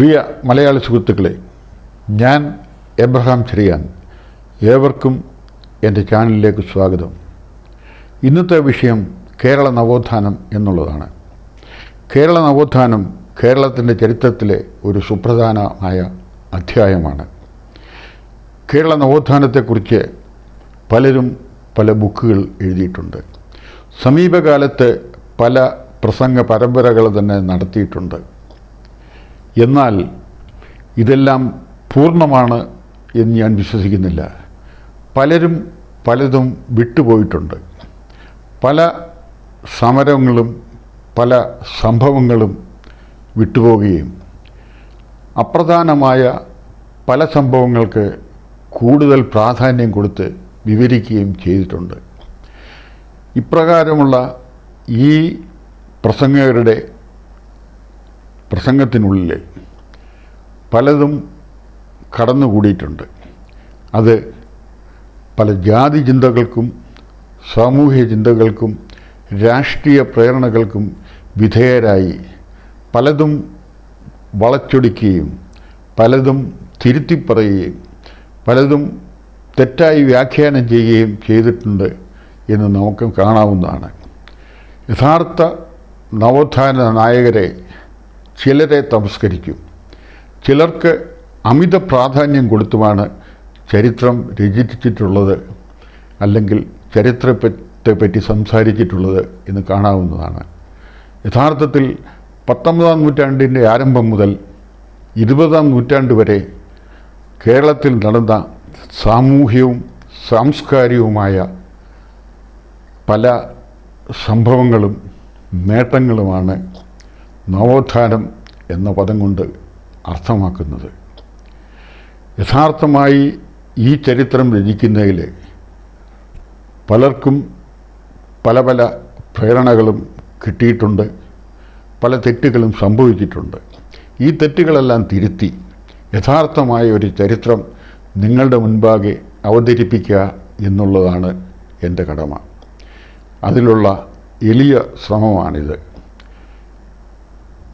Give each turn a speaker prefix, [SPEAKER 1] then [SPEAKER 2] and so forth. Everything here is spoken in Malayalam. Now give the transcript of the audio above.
[SPEAKER 1] പ്രിയ മലയാളി സുഹൃത്തുക്കളെ ഞാൻ എബ്രഹാം ചെറിയാൻ. ഏവർക്കും എന്റെ ചാനലിലേക്ക് സ്വാഗതം. ഇന്നത്തെ വിഷയം കേരള നവോത്ഥാനം എന്നുള്ളതാണ്. കേരള നവോത്ഥാനം കേരളത്തിന്റെ ചരിത്രത്തിലെ ഒരു സുപ്രധാനമായ അധ്യായമാണ്. കേരള നവോത്ഥാനത്തെക്കുറിച്ച് പലരും പല ബുക്കുകൾ എഴുതിയിട്ടുണ്ട്. സമീപകാലത്ത് പല പ്രസംഗ പരമ്പരകൾ തന്നെ നടത്തിയിട്ടുണ്ട്. എന്നാൽ ഇതെല്ലാം പൂർണമാണ് എന്ന് ഞാൻ വിശ്വസിക്കുന്നില്ല. പലരും പലതും വിട്ടുപോയിട്ടുണ്ട്. പല സമരങ്ങളും പല സംഭവങ്ങളും വിട്ടുപോവുകയും അപ്രധാനമായ പല സംഭവങ്ങൾക്ക് കൂടുതൽ പ്രാധാന്യം കൊടുത്ത് വിവരിക്കുകയും ചെയ്തിട്ടുണ്ട്. ഇപ്രകാരമുള്ള ഈ പ്രസംഗകരുടെ പ്രസംഗത്തിനുള്ളിൽ പലതും കടന്നുകൂടിയിട്ടുണ്ട്. അത് പല ജാതി ചിന്തകൾക്കും സാമൂഹ്യ ചിന്തകൾക്കും രാഷ്ട്രീയ പ്രേരണകൾക്കും വിധേയരായി പലതും വളച്ചൊടിക്കുകയും പലതും തിരുത്തിപ്പറയുകയും പലതും തെറ്റായി വ്യാഖ്യാനം ചെയ്യുകയും ചെയ്തിട്ടുണ്ട് എന്ന് നമുക്ക് കാണാവുന്നതാണ്. യഥാർത്ഥ നവോത്ഥാന നായകരെ ചിലരെ തമസ്കരിക്കും. ചിലർക്ക് അമിത പ്രാധാന്യം കൊടുത്തുമാണ് ചരിത്രം രചിച്ചിട്ടുള്ളത് അല്ലെങ്കിൽ ചരിത്രത്തെ പറ്റി സംസാരിച്ചിട്ടുള്ളത് എന്ന് കാണാവുന്നതാണ്. യഥാർത്ഥത്തിൽ പത്തൊമ്പതാം നൂറ്റാണ്ടിന്റെ ആരംഭം മുതൽ ഇരുപതാം നൂറ്റാണ്ട് വരെ കേരളത്തിൽ നടന്ന സാമൂഹ്യവും സാംസ്കാരികവുമായ പല സംഭവങ്ങളും നേട്ടങ്ങളുമാണ് നവോത്ഥാനം എന്ന പദം കൊണ്ട് അർത്ഥമാക്കുന്നത്. യഥാർത്ഥമായി ഈ ചരിത്രം രചിക്കുന്നതിൽ പലർക്കും പല പല പ്രേരണകളും കിട്ടിയിട്ടുണ്ട്. പല തെറ്റുകളും സംഭവിച്ചിട്ടുണ്ട്. ഈ തെറ്റുകളെല്ലാം തിരുത്തി യഥാർത്ഥമായ ഒരു ചരിത്രം നിങ്ങളുടെ മുൻപാകെ അവതരിപ്പിക്കുക എന്നുള്ളതാണ് എന്റെ കടമ. അതിലുള്ള എളിയ ശ്രമമാണിത്.